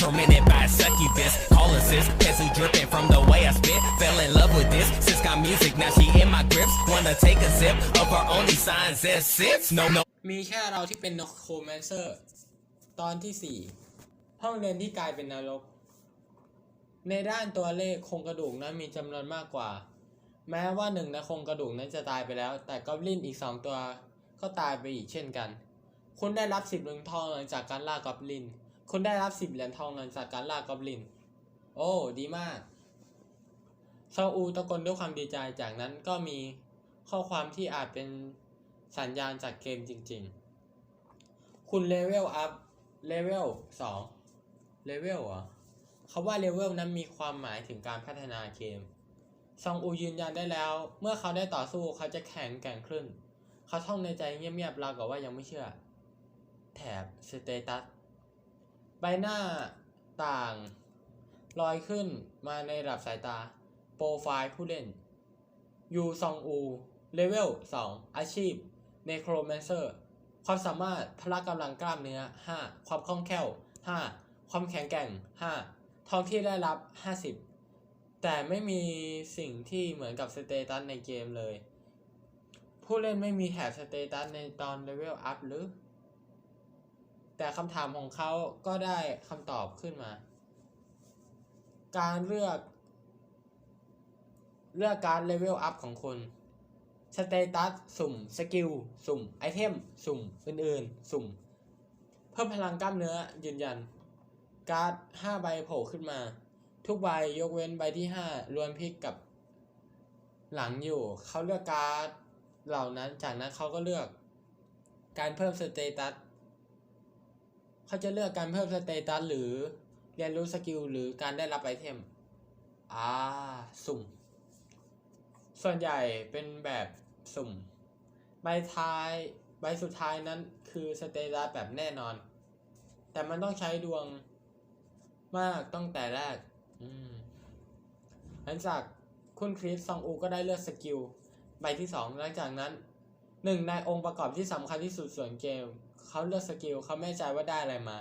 tormented by a succubus. Call assist, pencil dripping from the way I spit. Fell in love with this. Sis got music, now she in my grips. Wanna take a sip of her only signs as sips. No, no. มีแค่เราที่เป็นนกโคแมนเซอร์ตอนที่สี่ห้องเรียนที่กลายเป็นนรก ในด้านตัวเลขโครงกระดูกนั้นมีจำนวนมากกว่า แม้ว่าหนึ่งในโครงกระดูกนั้นจะตายไปแล้ว แต่กอบลินอีกสองตัวก็ตายไปอีกเช่นกัน คุณได้รับสิบเหรียญทองหลังจากการล่ากอบลิน คุณได้รับสิบเหรียญทองหลังจากการล่ากอบลิน โอ้ ดีมาก ซาอูตะโกนด้วยความดีใจ จากนั้นก็มีข้อความที่อาจเป็นสัญญาณจากเกมจริงๆ คุณเลเวลอัพ เลเวลสองเลเวลเหรอคาว่าเลเวลนั้นมีความหมายถึงการพัฒนาเกม ซองอูยืนยันได้แล้ว เมื่อเขาได้ต่อสู้เขาจะแข็งแกร่งขึ้น เขาท่องในใจเงียบๆราวกับว่ายังไม่เชื่อ แถบสเตตัส ใบหน้าต่างลอยขึ้นมาในระดับสายตา โปรไฟล์ผู้เล่น ยูซองอู เลเวล 2 อาชีพ เนโครแมนเซอร์ ความสามารถพละกำลังกล้ามเนื้อ 5 ความคล่องแคล่ว 5 ความแข็งแกร่ง 5 ทองที่ได้รับ 50 แต่ไม่มีสิ่งที่เหมือนกับสเตตัสในเกมเลย ผู้เล่นไม่มีแถบสเตตัสในตอนเลเวลอัพหรือ แต่คำถามของเขาก็ได้คำตอบขึ้นมา การเลือกเลือกการเลเวลอัพของคุณสเตตัสสุ่มสกิลสุ่มไอเทมสุ่มอื่นๆ สุ่ม เพิ่มพลังกล้ามเนื้อยืนยัน การ์ด 5 ใบโผล่ขึ้นมา ทุกใบยกเว้นใบที่ 5 รวมพลิกกับหลังอยู่ เขาเลือกการ์ดเหล่านั้นจากนั้นเขาก็เลือก การเพิ่มสเตตัส เขาจะเลือกการเพิ่มสเตตัสหรือเรียนรู้สกิลหรือการได้รับไอเทม อ่า สุ่ม ส่วนใหญ่เป็นแบบสุ่ม ใบท้าย ใบสุดท้ายนั้นคือสเตตัสแบบแน่นอน แต่มันต้องใช้ดวงมากตั้งแต่แรก อืม หลังจากคุณคริสซองอูก็ได้เลือกสกิล ใบที่สองหลังจากนั้นหนึ่งในองค์ประกอบที่สำคัญที่สุดส่วนเกม เขาเลือกสกิลเขาไม่ใจว่าได้อะไรมา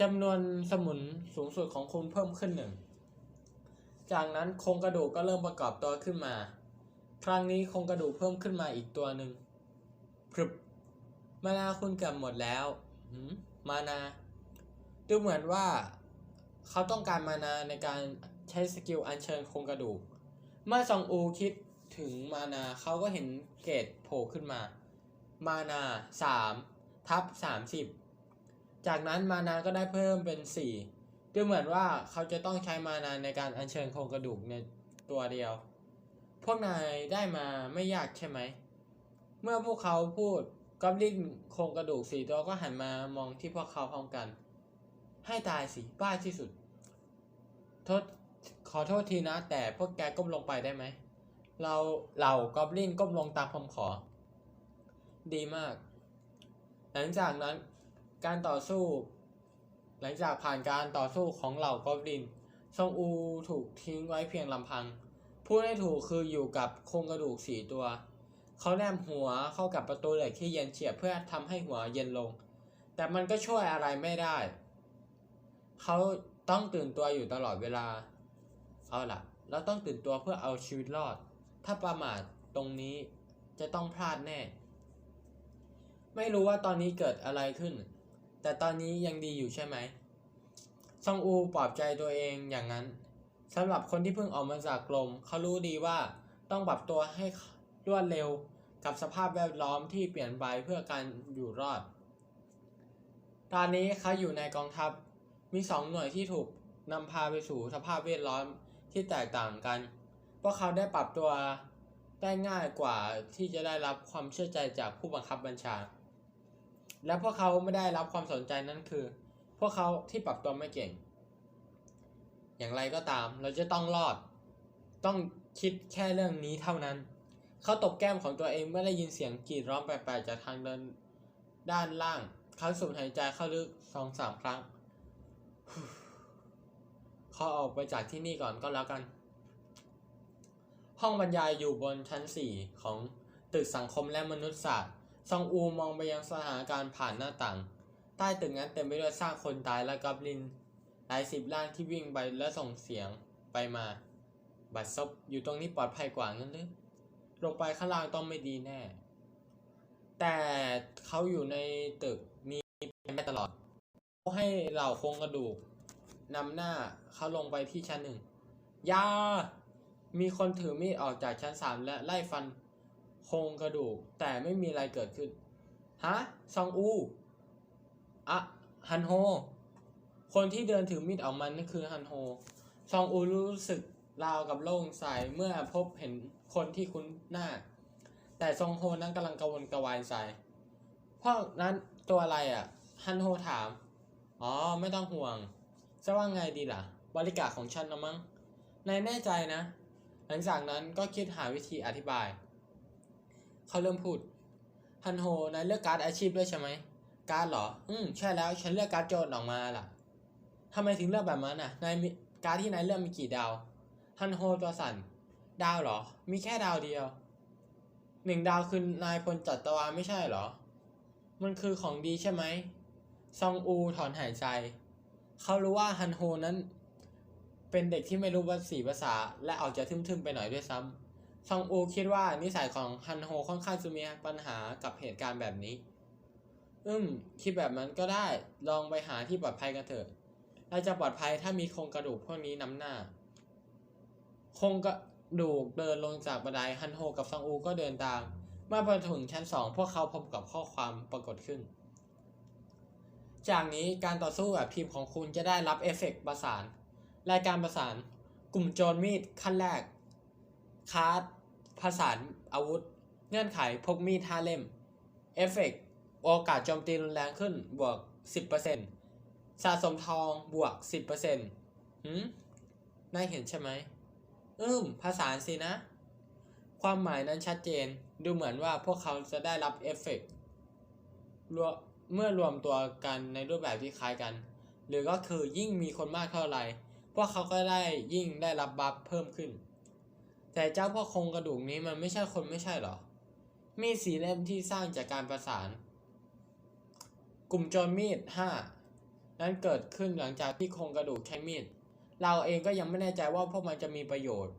จำนวนสมุนสูงสุดของคุณเพิ่มขึ้นหนึ่ง จากนั้นโครงกระดูกก็เริ่มประกอบตัวขึ้นมา ครั้งนี้โครงกระดูกเพิ่มขึ้นมาอีกตัวหนึ่งพรึบมานาคุณเกือบหมดแล้วหืมมานา ดูเหมือนว่าเขาต้องการมานาในการใช้สกิลอัญเชิญโครงกระดูก เมื่อซองอูคิดถึงมานาเขาก็เห็นเกรดโผล่ขึ้นมา มานาสาม ทับสามสิบจากนั้นมานาก็ได้เพิ่มเป็นสี่ดูเหมือนว่าเขาจะต้องใช้มานานในการอัญเชิญโครงกระดูกในตัวเดียว พวกนายได้มาไม่ยากใช่ไหม เมื่อพวกเขาพูดกอบลินโครงกระดูกสี่ตัวก็หันมามองที่พวกเขาพร้อมกัน ให้ตายสิบ้าที่สุดทษขอโทษทีนะ แต่พวกแกก้มลงไปได้ไหม เราเหล่ากอบลินก้มลงตามคำขอ ดีมาก หลังจากนั้นการต่อสู้ หลังจากผ่านการต่อสู้ของเหล่ากอบลินซองอูถูกทิ้งไว้เพียงลำพังพูดให้ถูกคืออยู่กับโครงกระดูกสี่ตัว เขาแนมหัวเข้ากับประตูเหล็กที่เย็นเฉียบเพื่อทำให้หัวเย็นลง แต่มันก็ช่วยอะไรไม่ได้ เขาต้องตื่นตัวอยู่ตลอดเวลา เอาล่ะ เราต้องตื่นตัวเพื่อเอาชีวิตรอด ถ้าประมาทตรงนี้จะต้องพลาดแน่ ไม่รู้ว่าตอนนี้เกิดอะไรขึ้น แต่ตอนนี้ยังดีอยู่ใช่ไหม ซองอูปลอบใจตัวเองอย่างนั้นสำหรับคนที่เพิ่งออกมาจากกลมเขารู้ดีว่าต้องปรับตัวให้รวดเร็วกับสภาพแวดล้อมที่เปลี่ยนไปเพื่อการอยู่รอด ตอนนี้เขาอยู่ในกองทัพ มีสองหน่วยที่ถูกนำพาไปสู่สภาพแวดล้อมที่แตกต่างกัน เพวกเขาได้ปรับตัวได้ง่ายกว่าที่จะได้รับความเชื่อใจจากผู้บังคับบัญชา และพวกเขาไม่ได้รับความสนใจนั่นคือ พวกเขาที่ปรับตัวไม่เก่ง อย่างไรก็ตามเราจะต้องรอด ต้องคิดแค่เรื่องนี้เท่านั้น เขาตบแก้มของตัวเองเมื่อได้ยินเสียงกรีดร้องแปลกๆจากทางเดินด้านล่าง เขาสูดหายใจเข้าลึกสองสามครั้งเขาออกไปจากที่นี่ก่อนก็แล้วกัน ห้องบรรยายอยู่บนชั้นสี่ของตึกสังคมและมนุษยศาสตร์ ซองอูมองไปยังสถานการณ์ผ่านหน้าต่าง ใต้ตึกนั้นเต็มไปด้วยซากคนตายและกอบลินหลายสิบร่างที่วิ่งไปและส่งเสียงไปมา บัดซบอยู่ตรงนี้ปลอดภัยกว่างั้นหรือลงไปข้างล่างต้องไม่ดีแน่ แต่เขาอยู่ในตึกมีไปตลอดเขาให้เหล่าโครงกระดูกนำหน้าเขาลงไปที่ชั้นหนึ่งยามีคนถือมีดออกจากชั้นสามและไล่ฟัน โครงกระดูก แต่ไม่มีอะไรเกิดขึ้น ฮะ ซองอู อะฮันโฮ คนที่เดินถือมีดออกมานั่นคือฮันโฮ ซองอูรู้สึกราวกับโล่งใจเมื่อพบเห็นคนที่คุ้นหน้า แต่ซองโฮนั้นกำลังกระวนกระวายใจเพราะนั้นตัวอะไรอะ ฮันโฮถาม อ๋อ ไม่ต้องห่วง จะว่าไงดีล่ะ บริการของฉันนะมั้งนายแน่ใจนะ หลังจากนั้นก็คิดหาวิธีอธิบาย เขาเริ่มพูด ฮันโฮนายเลือกการ์ดอาชีพด้วยใช่ไหมการ์ดเหรอ อืมใช่แล้ว ฉันเลือกการ์ดโจรออกมาล่ะทำไมถึงเลือกแบบนั้นน่ะ นายมีการ์ดที่นายเลือกมีกี่ดาว ฮันโฮตัวสั่น ดาวเหรอ มีแค่ดาวเดียวหนึ่งดาวคือนายพลจัตวาไม่ใช่เหรอ มันคือของดีใช่ไหม ซองอูถอนหายใจ เขารู้ว่าฮันโฮนั้น เป็นเด็กที่ไม่รู้ภาษีภาษา และออกจะทึมๆไปหน่อยด้วยซ้ำ ซองอูคิดว่านิสัยของฮันโฮค่อนข้างจะมีปัญหากับเหตุการณ์แบบนี้ อืมคิดแบบนั้นก็ได้ ลองไปหาที่ปลอดภัยกันเถอะ เราจะปลอดภัยถ้ามีโครงกระดูกพวกนี้นำหน้า โครงกระดูกเดินลงจากบันไดฮันโฮกับซองอูก็เดินตาม เมื่อไปถึงชั้นสองพวกเขาพบกับข้อความปรากฏขึ้น จากนี้การต่อสู้แบบทีมของคุณจะได้รับเอฟเฟกต์ประสาน รายการประสาน กลุ่มโจรมีดขั้นแรกคาร์ด ประสานอาวุธ เงื่อนไขพกมีดห้าเล่ม เอฟเฟกต์โอกาสโจมตีรุนแรงขึ้นบวก 10%สะสมทองบวก 10%หืมนายเห็นใช่ไหมอืมภาษานสินะ ความหมายนั้นชัดเจนดูเหมือนว่าพวกเขาจะได้รับเอฟเฟกต์เมื่อรวมตัวกันในรูปแบบที่คล้ายกัน หรือก็คือยิ่งมีคนมากเท่าไหร่พวกเขาก็ได้ยิ่งได้รับบัฟเพิ่มขึ้น แต่เจ้าพ่อโครงกระดูกนี้มันไม่ใช่คนไม่ใช่หรอ มีดสีเล่มที่สร้างจากการประสาน กลุ่มโจรมีด5นั้นเกิดขึ้นหลังจากที่โครงกระดูกใช้มีด เราเองก็ยังไม่แน่ใจว่าพวกมันจะมีประโยชน์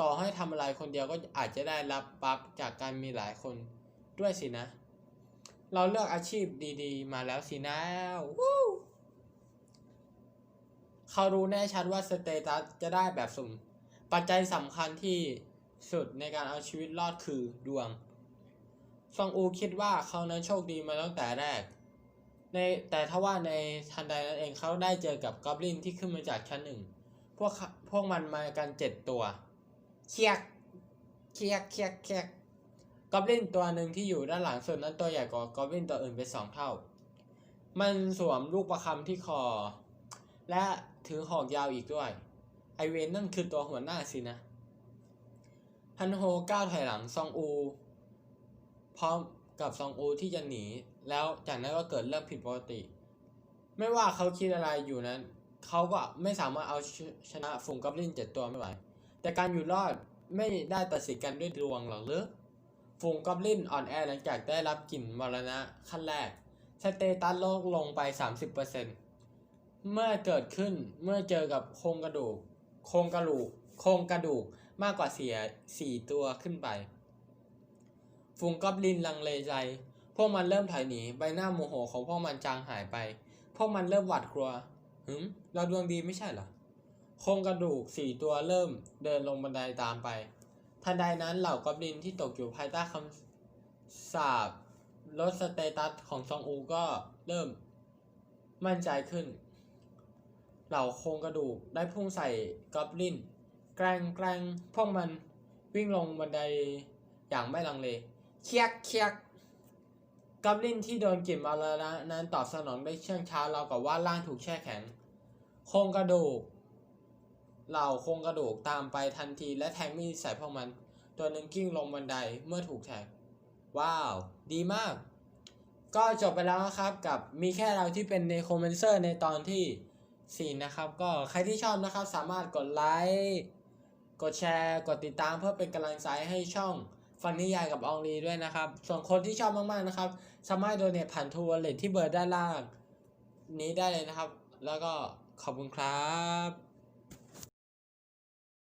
ต่อให้ทำอะไรคนเดียวก็อาจจะได้รับบัฟจากการมีหลายคนด้วยสินะ เราเลือกอาชีพดีๆ มาแล้วสินะวู้เขารู้แน่ชัดว่าสเตตัสจะได้แบบสุ่ม ปัจจัยสำคัญที่สุดในการเอาชีวิตรอดคือดวง ซองอูคิดว่าเขานั้นโชคดีมาตั้งแต่แรก ในแต่ถ้าว่าในทันใดนั้นเองเขาได้เจอกับกอบลินที่ขึ้นมาจากชั้นหนึ่ง พวกพวกมันมากันเจ็ดตัวเคียกเคียกเคียกเคียกกอบลินตัวหนึ่งที่อยู่ด้านหลังสุดนั้นตัวใหญ่กว่ากอบลินตัวอื่นไปสองเท่า มันสวมลูกประคำที่คอ และถือหอกยาวอีกด้วย ไอเวนนั่นคือตัวหัวหน้าสินะ ฮันโฮก้าวถอยหลังซองอู พร้อมกับซองอูที่จะหนี แล้วจากนั้นก็เกิดเรื่องผิดปกติ ไม่ว่าเขาคิดอะไรอยู่นั้น เขาก็ไม่สามารถเอาชชนะฝูงกอบลินเจ็ดตัวไม่ไหว แต่การอยู่รอดไม่ได้ตัดสินกันด้วยดวงหรอกหรือฝูงกอบลินอ่อนแอหลังจากได้รับกลิ่นมรณะขั้นแรก สเตตัสโลกลงไป 30%เมื่อเกิดขึ้นเมื่อเจอกับโครงกระดูก โครงกระดูกโครงกระดูกมากกว่าเสียสี่ตัวขึ้นไป ฝูงกอบลินลังเลใจ พวกมันเริ่มถอยหนีใบหน้าโมโหของพวกมันจางหายไป พวกมันเริ่มหวาดกลัวหืมเราดวงดีไม่ใช่เหรอโครงกระดูกสี่ตัวเริ่มเดินลงบันไดตามไปทันใดนั้นเหล่ากอบลินที่ตกอยู่ภายใต้คำสาปลดสเตตัสของซองอูก็เริ่มมั่นใจขึ้น เหล่าโครงกระดูกได้พุ่งใส่กอบลินแกล้งแกล้งพวกมันวิ่งลงบันไดอย่างไม่ลังเลเคียกเคียกกอบลินที่โดนกลิ่นมาแล้วนะนั้นตอบสนองได้เชื่องช้าเรากับว่าร่างถูกแช่แข็ง โครงกระดูก เหล่าโครงกระดูกตามไปทันทีและแทงมีดใส่พวกมัน ตัวหนึ่งกิ้งลงบันไดเมื่อถูกแทงว้าว ดีมาก ก็จบไปแล้วนะครับกับมีแค่เราที่เป็นในคอมเมนเซอร์ในตอนที่ 4นะครับ ก็ใครที่ชอบนะครับ สามารถกดไลค์กดแชร์ กดติดตามเพื่อเป็นกำลังใจให้ช่องฟันนิยายกับองลีด้วยนะครับ ส่วนคนที่ชอบมากๆนะครับ สามารถโดเนทผ่านทัวร์เลทที่เบอร์ด้านล่าง นี้ได้เลยนะครับ แล้วก็ขอบคุณครับ